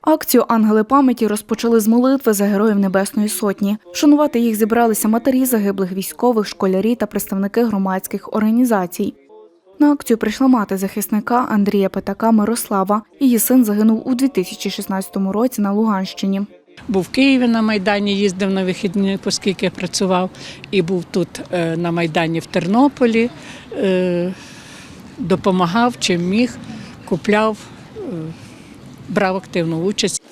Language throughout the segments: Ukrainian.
Акцію Ангели пам'яті розпочали з молитви за героїв Небесної Сотні. Шанувати їх зібралися матері загиблих військових, школярі та представники громадських організацій. На акцію прийшла мати захисника Андрія Петака Мирослава. Її син загинув у 2016 році на Луганщині. Був в Києві на Майдані, їздив на вихідні, оскільки працював, і був тут е, на Майдані в Тернополі, е, допомагав чим міг, купляв, е, брав активну участь.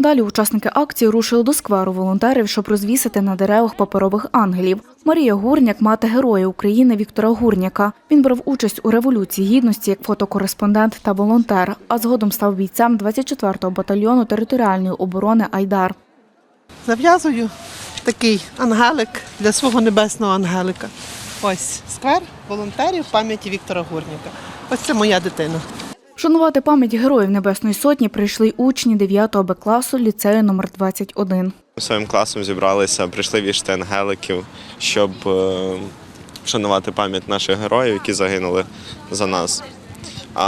Далі учасники акції рушили до скверу волонтерів, щоб розвісити на деревах паперових ангелів. Марія Гурняк, мати героя України Віктора Гурняка. Він брав участь у революції гідності як фотокореспондент та волонтер, а згодом став бійцем 24-го батальйону територіальної оборони Айдар. Зав'язую такий ангелик для свого небесного ангелика. Ось сквер волонтерів пам'яті Віктора Гурніка. Ось це моя дитина. Шанувати пам'ять героїв Небесної Сотні прийшли й учні 9-го Б класу ліцею номер 21. Ми своїм класом зібралися, прийшли вішати ангеликів, щоб е, вшанувати пам'ять наших героїв, які загинули за нас. А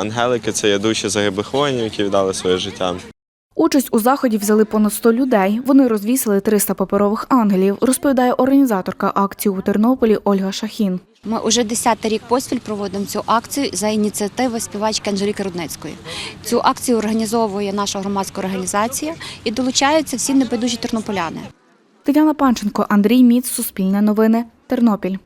ангелики це є душі загиблих воїнів, які віддали своє життя. Участь у заході взяли понад 100 людей. Вони розвісили 300 паперових ангелів, розповідає організаторка акції у Тернополі Ольга Шахін. Ми уже 10 рік поспіль проводимо цю акцію за ініціативи співачки Анжеліки Рудницької. Цю акцію організовує наша громадська організація і долучаються всі небайдужі тернополяни. Тетяна Панченко, Андрій Міц, Суспільне новини, Тернопіль.